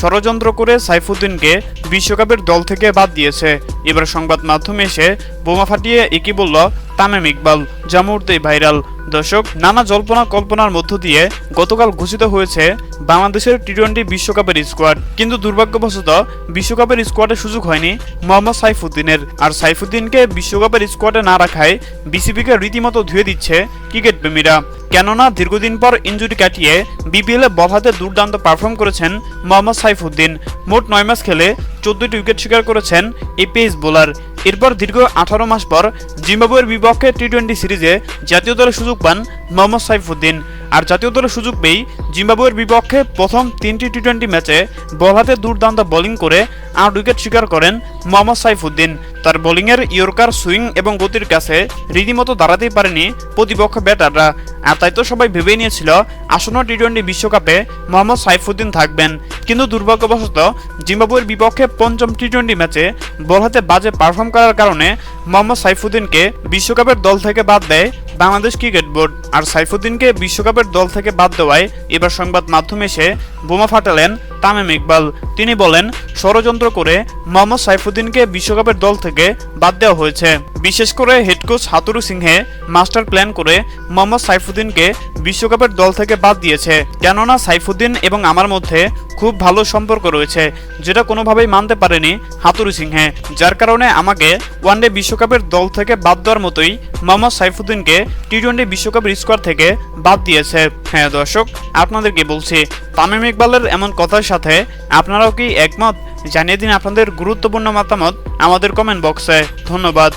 ষড়যন্ত্র করে সাইফুদ্দিনকে বিশ্বকাপের দল থেকে বাদ দিয়েছে। এবার সংবাদ মাধ্যমে এসে বোমা ফাটিয়ে একই বলল তামিম ইকবাল, যা মুহূর্তেই ভাইরাল। দর্শক, নানা জল্পনা কল্পনার মধ্য দিয়ে গতকাল ঘোষিত হয়েছে বাংলাদেশের টি টোয়েন্টি বিশ্বকাপের স্কোয়াড। কিন্তু দুর্ভাগ্যবশত বিশ্বকাপের স্কোয়াডে সুযোগ হয়নি মোহাম্মদ সাইফুদ্দিনের। আর সাইফুদ্দিনকে বিশ্বকাপের স্কোয়াডে না রাখায় বিসিবিকে রীতিমতো ধুয়ে দিচ্ছে ক্রিকেট প্রেমীরা কেননা দীর্ঘদিন পর ইঞ্জুরি কাটিয়ে বিপিএলে বল দুর্দান্ত পারফর্ম করেছেন মোহাম্মদ সাইফুদ্দিন। মোট নয় ম্যাচ খেলে চোদ্দটি উইকেট শিকার করেছেন এই পেস বোলার এরপর দীর্ঘ আঠারো মাস পর জিম্বাবুয়ের বিপক্ষে টি টোয়েন্টি সিরিজে জাতীয় দলের সুযোগ পান মোহাম্মদ সাইফুদ্দিন। আর জাতীয় দলের সুযোগ পেয়েই জিম্বাবুয়ের বিপক্ষে প্রথম তিনটি টি টোয়েন্টি ম্যাচে বল হাতে দুর্দান্ত বোলিং করে আট উইকেট শিকার করেন মোহাম্মদ সাইফুদ্দিন। তার বোলিংয়ের ইয়র্কার সুইং এবং গতির কাছে রীতিমতো দাঁড়াতেই পারেনি প্রতিপক্ষ ব্যাটাররা। আর তাই তো সবাই ভেবেই নিয়েছিল, আসন্ন টি টোয়েন্টি বিশ্বকাপে মোহাম্মদ সাইফুদ্দিন থাকবেন। কিন্তু দুর্ভাগ্যবশত, জিম্বাবুয়ের বিপক্ষে পঞ্চম টি টোয়েন্টি ম্যাচে বল হাতে বাজে পারফর্ম করার কারণে মোহাম্মদ সাইফুদ্দিনকে বিশ্বকাপের দল থেকে বাদ দেয় বাংলাদেশ ক্রিকেট বোর্ড আর সাইফুদ্দিনকে বিশ্বকাপের দল থেকে বাদ দেওয়ায় এবার সংবাদ মাধ্যমে এসে বোমা ফাটালেন তামিম ইকবাল। তিনি বলেন, ষড়যন্ত্র করে মোহাম্মদ সাইফুদ্দিনকে বিশ্বকাপের দল থেকে বাদ দেওয়া হয়েছে। বিশেষ করে head coach Hathurusingha master plan করে মোহাম্মদ সাইফুদ্দিনকে বিশ্বকাপের দল থেকে বাদ দিয়েছে। কেননা সাইফুদ্দিন এবং আমার মধ্যে খুব ভালো সম্পর্ক রয়েছে, যেটা কোনোভাবেই মানতে পারেনি হাতুরু সিংহে, যার কারণে আমাকে ওয়ানডে বিশ্বকাপের দল থেকে বাদ দেওয়ার মতোই মোহাম্মদ সাইফুদ্দিনকে টি টোয়েন্টি বিশ্বকাপের স্কোয়াড থেকে বাদ দিয়েছে। হ্যাঁ দর্শক, আপনাদেরকে বলছি, তামিম ইকবালের এমন কথার সাথে আপনারাও কি একমত? জানিয়ে দিন আপনাদের গুরুত্বপূর্ণ মতামত আমাদের কমেন্ট বক্সে ধন্যবাদ।